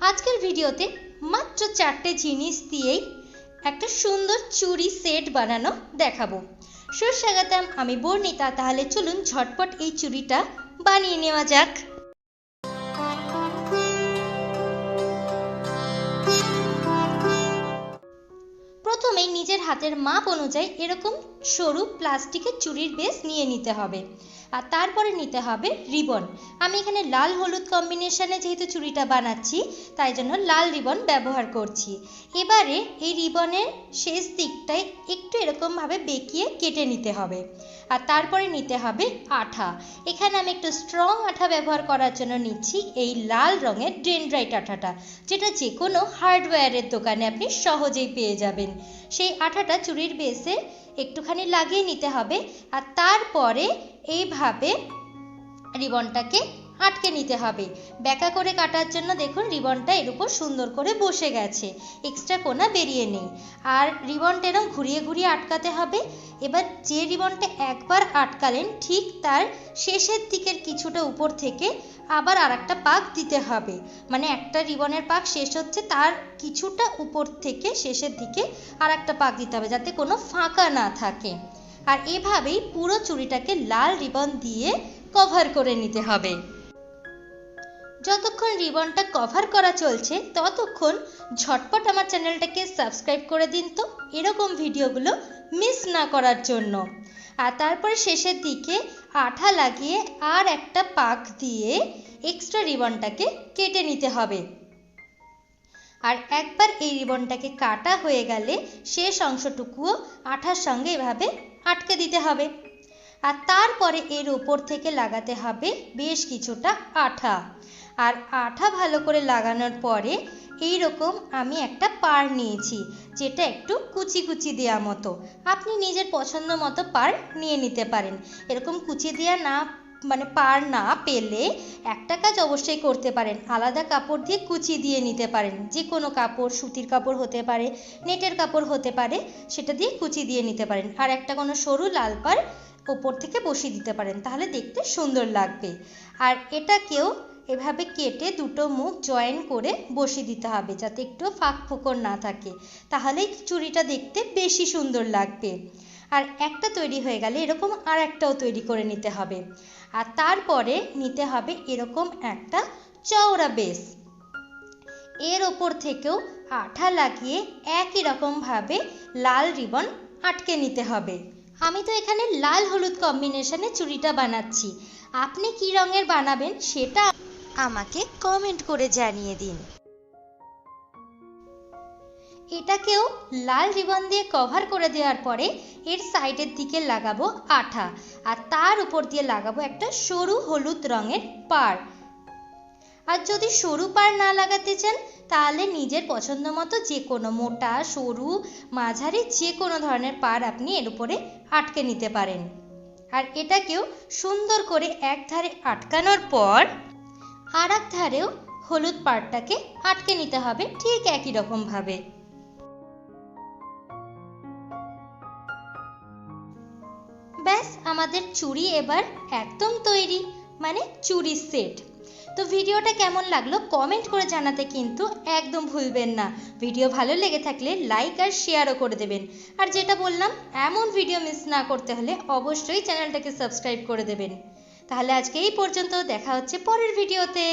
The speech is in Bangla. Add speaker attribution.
Speaker 1: আজকের ভিডিওতে মাত্র চারটে জিনিস দিয়েই একটা সুন্দর চুরি সেট বানানো দেখাবো। সুস্বাগতম, আমি বর্ণিতা। তাহলে চলুন ঝটপট এই চুরিটা বানিয়ে নেওয়া যাক। হাতের মাপ অনুযায়ী এরকম সরু প্লাস্টিকের চুড়ির বেস নিয়ে নিতে হবে। আর তারপরে নিতে হবে রিবন। আমি এখানে লাল হলুদ কম্বিনেশনে যেহেতু চুড়িটা বানাচ্ছি, তাই জন্য লাল রিবন ব্যবহার করছি। এবারে এই রিবনের শেষ দিকটায় একটু এরকমভাবে বেঁকিয়ে কেটে নিতে হবে। আর তারপরে নিতে হবে আঠা। এখানে আমি একটু স্ট্রং আঠা ব্যবহার করার জন্য নিচ্ছি এই লাল রঙের ড্রেনড্রাইট আঠাটা, যেটা যে কোনো হার্ডওয়্যারের দোকানে আপনি সহজেই পেয়ে যাবেন। সেই আঠাটা চুড়ির বেসে একটুখানি লাগিয়ে নিতে হবে আর তারপরে এইভাবে রিবনটাকে আটকে নিতে হবে। ব্যাকা করে কাটার জন্য দেখুন রিবনটা এর উপর সুন্দর করে বসে গেছে। এক্সট্রা কোনা বেরিয়ে নেই। আর রিবনটা এরকম ঘুরিয়ে ঘুরিয়ে আটকাতে হবে। এবার যে রিবনটা একবার আটকালেন, ঠিক তার শেষের দিকের কিছুটা উপর থেকে আবার আর একটা পাক দিতে হবে। মানে একটা রিবনের পাক শেষ হচ্ছে, তার কিছুটা উপর থেকে শেষের দিকে আর একটা পাক দিতে হবে যাতে কোনো ফাঁকা না থাকে। আর এভাবেই পুরো চুড়িটাকে লাল রিবন দিয়ে কভার করে নিতে হবে। যতক্ষণ রিবনটা কভার করা চলছে, ততক্ষণ ঝটপট আমার চ্যানেলটাকে সাবস্ক্রাইব করে দিন তো এরকম ভিডিওগুলো মিস না করার জন্য। আর তারপরে শেষের দিকে আঠা লাগিয়ে আর একটা পাক দিয়ে এক্সট্রা রিবনটাকে কেটে নিতে হবে। আর একবার এই রিবনটাকে কাটা হয়ে গেলে শেষ অংশটুকুও আঠার সঙ্গে এভাবে আটকে দিতে হবে। আর তারপরে এর উপর থেকে লাগাতে হবে বেশ কিছুটা আঠা। আর আঠা ভালো করে লাগানোর পরে এই রকম আমি একটা পার নিয়েছি, যেটা একটু কুচি কুচি দেওয়া মতো। আপনি নিজের পছন্দ মতো পার নিয়ে নিতে পারেন। এরকম কুচি দেওয়া না মানে পার না পেলে একটা কাজ অবশ্যই করতে পারেন। আলাদা কাপড় দিয়ে কুচি দিয়ে নিতে পারেন। যে কোনো কাপড়, সুতির কাপড় হতে পারে, নেটের কাপড় হতে পারে, সেটা দিয়ে কুচি দিয়ে নিতে পারেন। আর একটা কোনো সরু লাল পার ওপর থেকে বসিয়ে দিতে পারেন। তাহলে দেখতে সুন্দর লাগবে। আর এটাকেও এভাবে কেটে দুটো মুখ জয়েন করে বসিয়ে দিতে হবে যাতে একটু ফাঁক ফোকর না থাকে। তাহলেই চুড়িটা দেখতে বেশি সুন্দর লাগবে। আর একটা তৈরি হয়ে গেলে এরকম আর একটাও তৈরি করে নিতে হবে। আর তারপরে নিতে হবে এরকম একটা চওড়া বেস। এর ওপর থেকেও আঠা লাগিয়ে একই রকমভাবে লাল রিবন আটকে নিতে হবে। আমি তো এখানে লাল হলুদ কম্বিনেশনে চুড়িটা বানাচ্ছি। আপনি কি রঙের বানাবেন সেটা আমাকে কমেন্ট করে জানিয়ে দিন। এটাকেও লাল রিবন দিয়ে কভার করে দেওয়ার পরে এর সাইডের দিকে লাগাবো আঠা আর তার উপর দিয়ে লাগাবো একটা সরু হলুদ রঙের পার আর যদি সরু পার না লাগাতে চান, তাহলে নিজের পছন্দ মতো যে কোনো মোটা, সরু, মাঝারি যে কোনো ধরনের পার আপনি এর উপরে আটকে নিতে পারেন। আর এটাকেও সুন্দর করে এক ধারে আটকানোর পর আর এক ধারেও হলুদ পাড়টাকে আটকে নিতে হবে ঠিক একই রকমভাবে ব্যাস, আমাদের চুড়ি এবার একদম তৈরি মানে চুড়ি সেট। তো ভিডিওটা কেমন লাগল কমেন্ট করে জানাতে কিন্তু একদম ভুলবেন না। ভিডিও ভালো লেগে থাকলে লাইক আর শেয়ারও করে দেবেন। আর যেটা বললাম, এমন ভিডিও মিস না করতে হলে অবশ্যই চ্যানেলটাকে সাবস্ক্রাইব করে দেবেন। তাহলে আজকে এই পর্যন্ত দেখা হচ্ছে পরের ভিডিওতে।